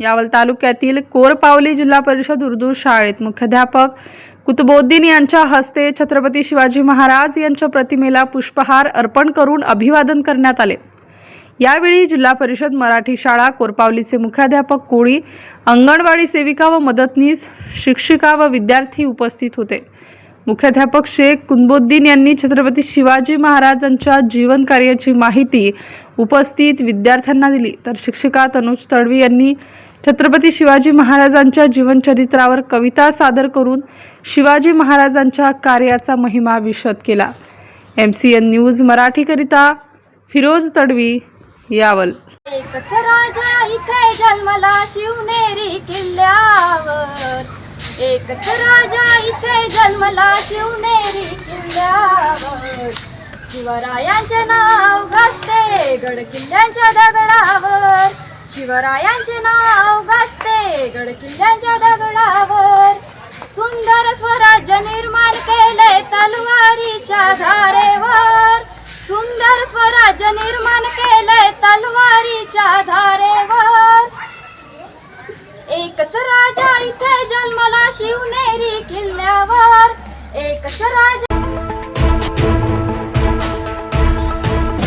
यावल तालुक्यातील कोरपावली जिल्हा परिषद उर्दू शाळेत मुख्याध्यापक कुतुबोद्दीन यांच्या हस्ते छत्रपती शिवाजी महाराज यांच्या प्रतिमेला पुष्पहार अर्पण करून अभिवादन करण्यात आले. यावेळी जिल्हा परिषद मराठी शाळा कोरपावलीचे मुख्याध्यापक कोळी अंगणवाडी सेविका व मदतनीस शिक्षिका व विद्यार्थी उपस्थित होते. मुख्याध्यापक शेख कुंबोद्दीन यांनी छत्रपती शिवाजी महाराजांच्या जीवन कार्याची माहिती उपस्थित विद्यार्थ्यांना दिली. तर शिक्षिका तनुज तडवी यांनी छत्रपती शिवाजी महाराजांच्या जीवनचरित्रावर कविता सादर करून शिवाजी महाराजांच्या कार्याचा महिमा विशद केला. एम सी एन न्यूज मराठीकरिता फिरोज तडवी यावल. एकच राजा इथे जन्मला शिवनेरी किल्ल्यावर. एकच राजा इथे जन्मला शिवनेरी किल्ल्यावर. शिवरायांचे नाव गाजते गड किल्ल्यांच्या दगडावर. शिवरायांचे नाव गाजते गड किल्ल्याच्या दगडावर. सुंदर स्वराज्य निर्माण केले तलवारीच्या धारेवर. सुंदर स्वराज्य निर्माण केले तलवारीच्या धारेवर. एकच राजा इथे जन्मला शिवनेरी किल्ल्यावर. एकच राजा